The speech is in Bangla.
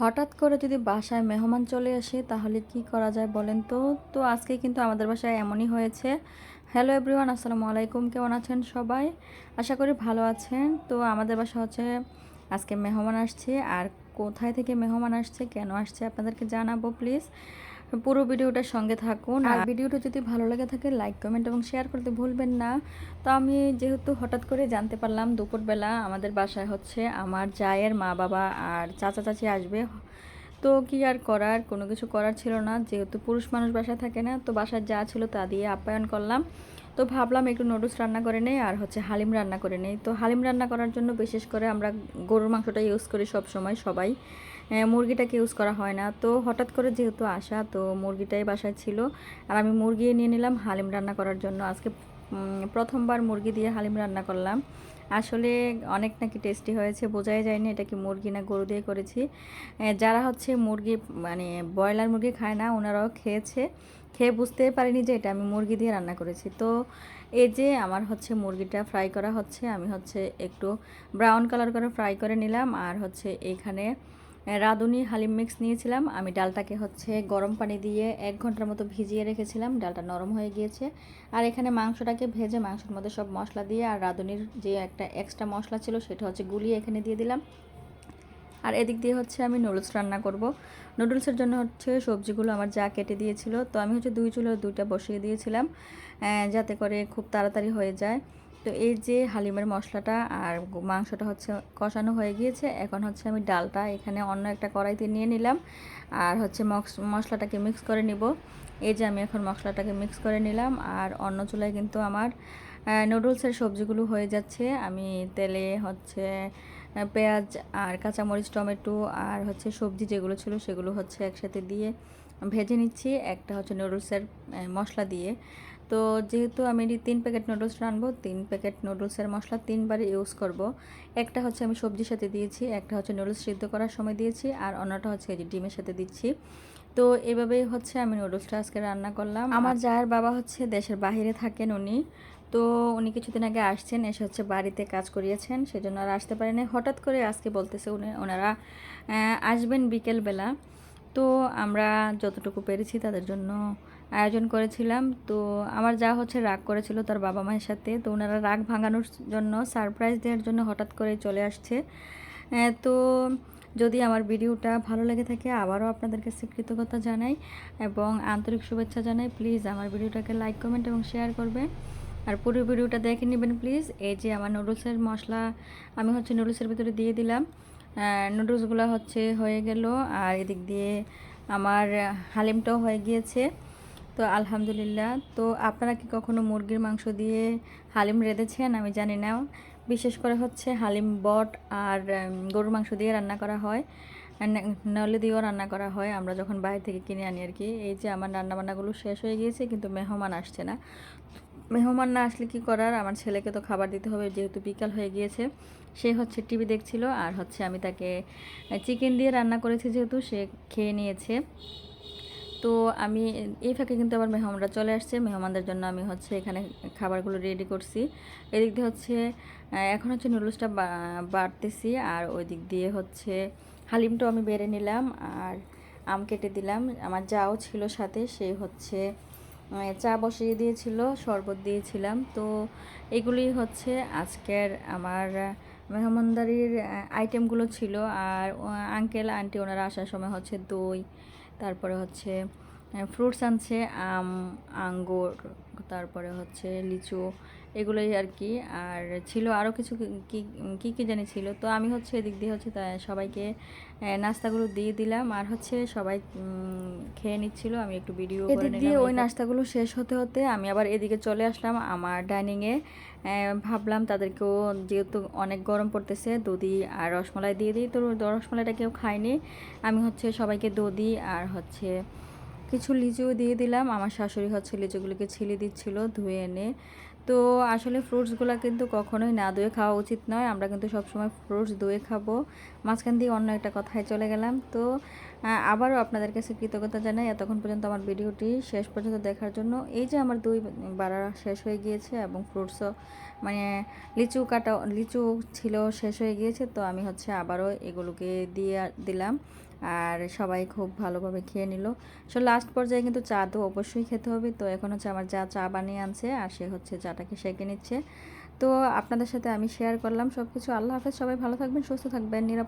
হঠাৎ করে যদি বাসায় মেহমান চলে আসে, তাহলে কি করা যায় বলেন তো? তো আজকে কিন্তু আমাদের বাসায় এমনই হয়েছে। হ্যালো এভরিওয়ান আসসালামু আলাইকুম। কেমন আছেন সবাই? আশা করি ভালো আছেন। তো আমাদের বাসা হচ্ছে আজকে মেহমান আসছে। আর কোথায় থেকে মেহমান আসছে, কেন আসছে, আপনাদেরকে জানাব প্লিজ পুরো ভিডিওটার সঙ্গে থাকুন। আর ভিডিওটা যদি ভালো লাগে থাকে লাইক কমেন্ট এবং শেয়ার করতে ভুলবেন না। তো আমি যেহেতু হঠাৎ করে জানতে পারলাম দুপুরবেলা আমাদের বাসায় হচ্ছে আমার জায়ের মা বাবা আর চাচা চাচি আসবে। তো কি আর করার? কোনো কিছু করার ছিল না। যেহেতু পুরুষ মানুষ বাসায় থাকে না তো বাসায় যা ছিল তা দিয়ে আপ্যায়ন করলাম। তো ভাবলাম একটু নুডলস রান্না করে নেই আর হচ্ছে হালিম রান্না করে নেই। তো হালিম রান্না করার জন্য বিশেষ করে আমরা গরুর মাংসটা ইউজ করি সব সময় সবাই। মুরগিটাকে ইউজ করা হয় না। তো হঠাৎ করে যেহেতু আসা তো মুরগিটাই বাসায় ছিল। আর আমি মুরগি নিয়ে নিলাম, হালিম রান্না করার জন্য। আজকে প্রথমবার মুরগি দিয়ে হালিম রান্না করলাম। আসলে অনেক নাকি টেস্টি হয়েছে, বোঝাই যায়নি এটা কি মুরগি না গরু দিয়ে করেছি। যারা হচ্ছে মুরগি মানে ব্রয়লার মুরগি খায় না, ওনারাও খেয়েছে। খেয়ে বুঝতে পারিনি যে এটা আমি মুরগি দিয়ে রান্না করেছি। তো এই যে আমার হচ্ছে মুরগিটা ফ্রাই করা হচ্ছে, আমি হচ্ছে একটু ব্রাউন কালার করে ফ্রাই করে নিলাম। আর হচ্ছে এইখানে রাঁধুনি হালিম মিক্স নিয়েছিলাম। আমি ডালটাকে হচ্ছে গরম পানি দিয়ে এক ঘণ্টার মতো ভিজিয়ে রেখেছিলাম। ডালটা নরম হয়ে গিয়েছে। আর এখানে মাংসটাকে ভেজে মাংসের মধ্যে সব মশলা দিয়ে আর রাঁধুনির যে একটা এক্সট্রা মশলা ছিল সেটা হচ্ছে গুলিয়ে এখানে দিয়ে দিলাম। আর এদিক দিয়ে হচ্ছে আমি নুডলস রান্না করব। নুডলসের জন্য হচ্ছে সবজিগুলো আমার যা কেটে দিয়েছিল, তো আমি হচ্ছে দুই চুলো দুইটা বসিয়ে দিয়েছিলাম যাতে করে খুব তাড়াতাড়ি হয়ে যায়। তো এই যে হালিমের মশলাটা আর মাংসটা হচ্ছে কষানো হয়ে গিয়েছে, এখন হচ্ছে আমি ডালটা এখানে অন্য একটা কড়াইতে নিয়ে নিলাম আর হচ্ছে মশলাটাকে মিক্স করে নিব। এই যে আমি এখন মশলাটাকে মিক্স করে নিলাম আর অন্য চুলায় কিন্তু আমার নুডলসের সবজিগুলো হয়ে যাচ্ছে। আমি তেলে হচ্ছে পেঁয়াজ আর কাঁচামরিচ, টমেটো আর হচ্ছে সবজি যেগুলো ছিল সেগুলো হচ্ছে একসাথে দিয়ে ভেজে নিচ্ছি। একটা হচ্ছে নুডলসের মশলা দিয়ে। তো যেহেতু আমি তিন প্যাকেট নুডলস রানবো তিন প্যাকেট নুডলসের মশলা তিনবারে ইউজ করব। একটা হচ্ছে আমি সবজির সাথে দিয়েছি একটা হচ্ছে নুডলস সিদ্ধ করার সময় দিয়েছি আর অন্যটা হচ্ছে এই যে ডিমের সাথে দিচ্ছি। তো এভাবেই হচ্ছে আমি নুডলসটা আজকে রান্না করলাম। আমার যার বাবা হচ্ছে দেশের বাহিরে থাকেন উনি। তো উনি কিছুদিন আগে আসছেন এসে হচ্ছে বাড়িতে কাজ করিয়েছেন সেজন্য আর আসতে পারেনি। হঠাৎ করে আজকে বলতেছে উনি ওনারা আসবেন বিকেলবেলা। তো আমরা যতটুকু পেরেছি তাদের জন্য আয়োজন করেছিলাম। তো আমার যা হচ্ছে রাগ করেছিল তার বাবা মায়ের সাথে। তো ওনারা রাগ ভাঙানোর জন্য সারপ্রাইজ দেওয়ার জন্য হঠাৎ করে চলে আসছে। তো যদি আমার ভিডিওটা ভালো লেগে থাকে আবারও আপনাদের কাছে কৃতজ্ঞতা জানাই এবং আন্তরিক শুভেচ্ছা জানাই। প্লিজ আমার ভিডিওটাকে লাইক কমেন্ট এবং শেয়ার করবেন। আর পুরো ভিডিওটা দেখে নেবেন প্লিজ এই যে আমার নুডলসের মশলা আমি হচ্ছে নুডলসের ভিতরে দিয়ে দিলাম। নুডলসগুলো হচ্ছে হয়ে গেল। আর এদিক দিয়ে আমার হালিমটাও হয়ে গিয়েছে। তো আলহামদুলিল্লাহ। তো আপনারা কি কখনো মুরগির মাংস দিয়ে হালিম রেঁধেছেন? আমি জানি না। বিশেষ করে হচ্ছে হালিম বট আর গরুর মাংস দিয়ে রান্না করা হয়। নলে দিয়েও রান্না করা হয়। আমরা যখন বাইরে থেকে কিনে আনি আর কি, এই যে আমার রান্নাবান্নাগুলো শেষ হয়ে গিয়েছে, কিন্তু মেহমান আসছে না। মেহমান না আসলে কি করার? আমার ছেলেকে তো খাবার দিতে হবে, যেহেতু বিকাল হয়ে গিয়েছে। সে হচ্ছে টিভি দেখছিল, আর হচ্ছে আমি তাকে চিকেন দিয়ে রান্না করেছি যেহেতু, সে খেয়ে নিয়েছে। তো আমি এই ফাঁকে কিন্তু আবার মেহমানরা চলে আসছে। মেহমানদের জন্য আমি হচ্ছে এখানে খাবারগুলো রেডি করছি। এদিক দিয়ে হচ্ছে এখন হচ্ছে নুডলসটা বাড়তেছি আর ওই দিক দিয়ে হচ্ছে হালিমটাও আমি বেড়ে নিলাম আর আম কেটে দিলাম। আমার যাও ছিল সাথে, সে হচ্ছে চা বসিয়ে দিয়েছিল, শরবত দিয়েছিলাম। তো এগুলি হচ্ছে আজকের আমার মেহমানদারির আইটেমগুলো ছিল। আর আঙ্কেল আন্টি ওনারা আসার সময় হচ্ছে দই তারপরে হচ্ছে ফ্রুটস আনছে আম আঙ্গুর তারপরে হচ্ছে লিচু এগুলোই আর কি। আর ছিল আরও কিছু কি কী কী জানি ছিল। তো আমি হচ্ছে এদিক দিয়ে হচ্ছে সবাইকে নাস্তাগুলো দিয়ে দিলাম। আর হচ্ছে সবাই খেয়ে নিচ্ছিল। আমি একটু ভিডিও এদিক দিয়ে ওই নাস্তাগুলো শেষ হতে হতে আমি আবার এদিকে চলে আসলাম আমার ডাইনিংয়ে ভাবলাম তাদেরকেও যেহেতু অনেক গরম পড়তেছে দধি আর রসমালাই দিয়ে দিই। তো রসমালাইটা কেউ খায়নি। আমি হচ্ছে সবাইকে দধি আর হচ্ছে কিছু লিচুও দিয়ে দিলাম। আমার শাশুড়ি হচ্ছে লিচুগুলোকে ছিলে দিচ্ছিল, ধুয়ে এনে। তো আসলে ফ্রুটসগুলো কিন্তু কখনোই না ধুয়ে খাওয়া উচিত নয়। আমরা কিন্তু সবসময় ফ্রুটস ধুয়ে খাব। মাঝখান দিয়ে অন্য একটা কথায় চলে গেলাম। তো আবারও আপনাদের কাছে কৃতজ্ঞতা জানাই। এতক্ষণ পর্যন্ত আমার ভিডিওটি শেষ পর্যন্ত দেখার জন্য। এই যে আমার দুই বাড়া শেষ হয়ে গিয়েছে এবং ফ্রুটসও মানে লিচু কাটা, লিচু ছিল শেষ হয়ে গিয়েছে। তো আমি হচ্ছে আবারও এগুলোকে দিয়ে দিলাম। আর সবাই খুব ভালোভাবে খেয়ে নিল। সো লাস্ট পর্যায়ে কিন্তু চা তো অবশ্যই খেতে হবে। তো এখন হচ্ছে আমার যা চা বানিয়ে আনছে আর সে হচ্ছে চাটাকে সেঁকে নিচ্ছে। তো আপনাদের সাথে আমি শেয়ার করলাম সব কিছু আল্লাহ হাফেজ, সবাই ভালো থাকবেন, সুস্থ থাকবেন, নিরাপদ